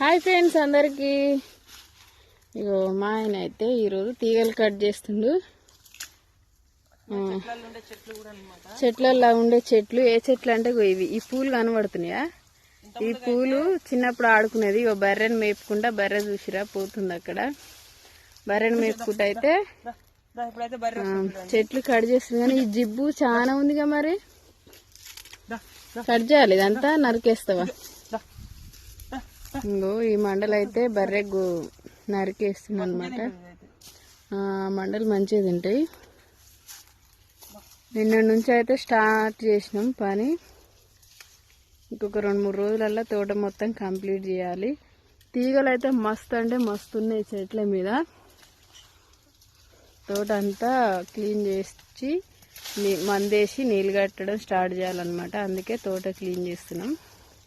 Hi friends అందరికీ. ఇగో మా ఆయన అయితే ఈరోజు తీగలు కట్ చేస్తుండు. చెట్లల్లో ఉండే చెట్లు ఏ చెట్లు అంటే ఇవి. ఈ పూలు కనబడుతున్నాయా? ఈ పూలు చిన్నప్పుడు ఆడుకునేది. ఇగో బర్రెని మేపుకుంటా బర్రె చూసిరా పోతుంది అక్కడ. బర్రెని మేపుకుంటా అయితే. చెట్లు కట్ చేస్తుంది కానీ ఈ జిబ్బు చాలా ఉందిగా మరి. కట్ చేయాలి ఇదంతా నరికేస్తావా? ఇంకో ఈ మండలు అయితే బర్రె నరికేస్తుంది అనమాట మండలు మంచిగా తింటాయి. నిన్న నుంచి అయితే స్టార్ట్ చేసినాం పని. ఇంకొక రెండు మూడు రోజులల్లో తోట మొత్తం కంప్లీట్ చేయాలి. తీగలు అయితే మస్తు అంటే మస్తు ఉన్నాయి చెట్ల మీద. తోట అంతా క్లీన్ చేసి నీ- మందేసి నీళ్ళు కట్టడం స్టార్ట్ చేయాలన్నమాట. అందుకే తోట క్లీన్ చేస్తున్నాం.